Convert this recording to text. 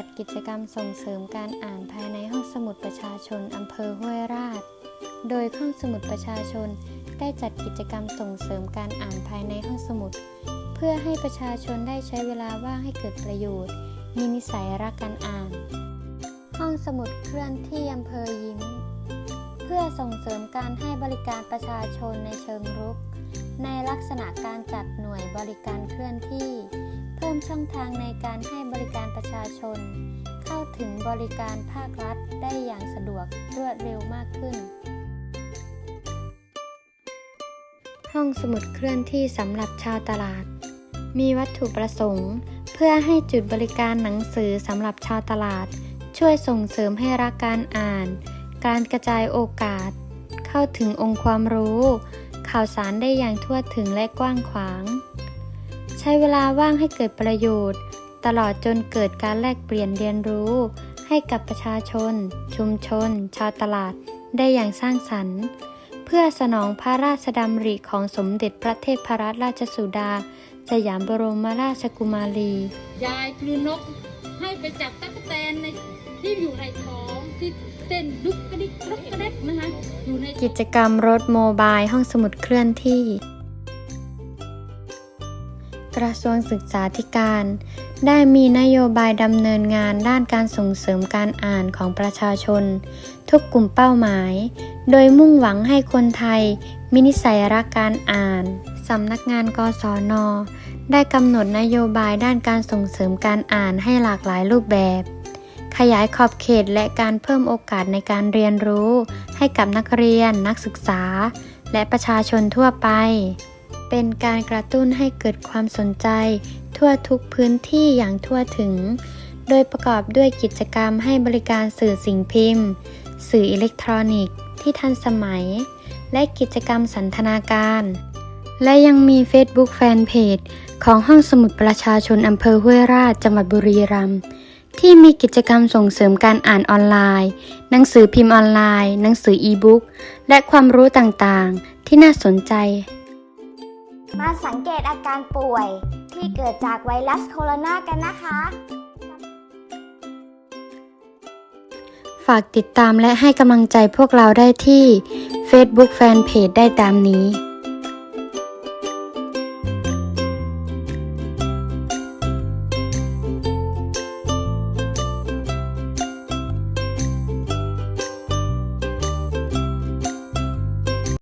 ัดกิจกรรมส่งเสริมการอ่านภายในห้องสมุดประชาชนอำเภอห้วยราช โดยห้องสมุดประชาชน ได้จัดกิจกรรมส่งเสริมการอ่านภายในห้องสมุด เพื่อให้ประชาชนได้ใช้เวลาว่างให้เกิดประโยชน์ มีนิสัยรักการอ่าน ห้องสมุดเคลื่อนที่อำเภอยิ้ม เพื่อส่งเสริมการให้บริการประชาชนในเชิงรุก ในลักษณะการจัดหน่วยบริการเคลื่อนที่ พิ่มช่องทางในการให้บริการประชาชน เข้าถึงบริการภาครัฐได้อย่างสะดวกรวดเร็วมากขึ้น ห้องสมุดเคลื่อนที่สำหรับชาวตลาด มีวัตถุประสงค์ เพื่อให้จุดบริการหนังสือสำหรับชาวตลาด ช่วยส่งเสริมให้รักการอ่าน การกระจายโอกาส เข้าถึงองค์ความรู้ ข่าวสารได้อย่างทั่วถึงและกว้างขวาง ใช้เวลาว่างให้เกิดประโยชน์ ตลอดจนเกิดการแลกเปลี่ยนเรียนรู้ ให้กับประชาชน ชุมชน ชาวตลาด ได้อย่างสร้างสรรค์ เพื่อสนองพระราชดำริของสมเด็จพระเทพรัตนราชสุดา สยามบรมราชกุมารี ยายคลือนกให้ไปจับตั๊กแตนในที่อยู่ในท้องที่เต้นดุกกระดิกกระกระเด็กนะคะอยู่ในกิจกรรมรถโมบายห้องสมุดเคลื่อนที่ก ระทรวงศึกษาธิการ ได้มีนโยบายดำเนินงานด้านการส่งเสริมการอ่านของประชาชน ทุกกลุ่มเป้าหมาย โดยมุ่งหวังให้คนไทยมีนิสัยรักการอ่าน สำนักงานกศน ได้กำหนดนโยบายด้านการส่งเสริมการอ่านให้หลากหลายรูปแบบ ขยายขอบเขตและการเพิ่มโอกาสในการเรียนรู้ ให้กับนักเรียน นักศึกษา และประชาชนทั่วไป เป็นการกระตุ้นให้เกิดความสนใจ ทั่วทุกพื้นที่อย่างทั่วถึง โดยประกอบด้วยกิจกรรมให้บริการสื่อสิ่งพิมพ์ สื่ออิเล็กทรอนิกส์ที่ทันสมัย และกิจกรรมสันทนาการ และยังมี Facebook Fanpage ของห้องสมุดประชาชนอำเภอห้วยราชจังหวัดบุรีรัมย์ที่มีกิจกรรมส่งเสริมการอ่านออนไลน์ หนังสือพิมพ์ออนไลน์ หนังสืออีบุ๊ก และความรู้ต่างๆ ที่น่าสนใจ มาสังเกตอาการป่วยที่เกิดจากไวรัสโคโรนากันนะคะ ฝากติดตามและให้กำลังใจพวกเราได้ที่ Facebook Fanpage ได้ตามนี้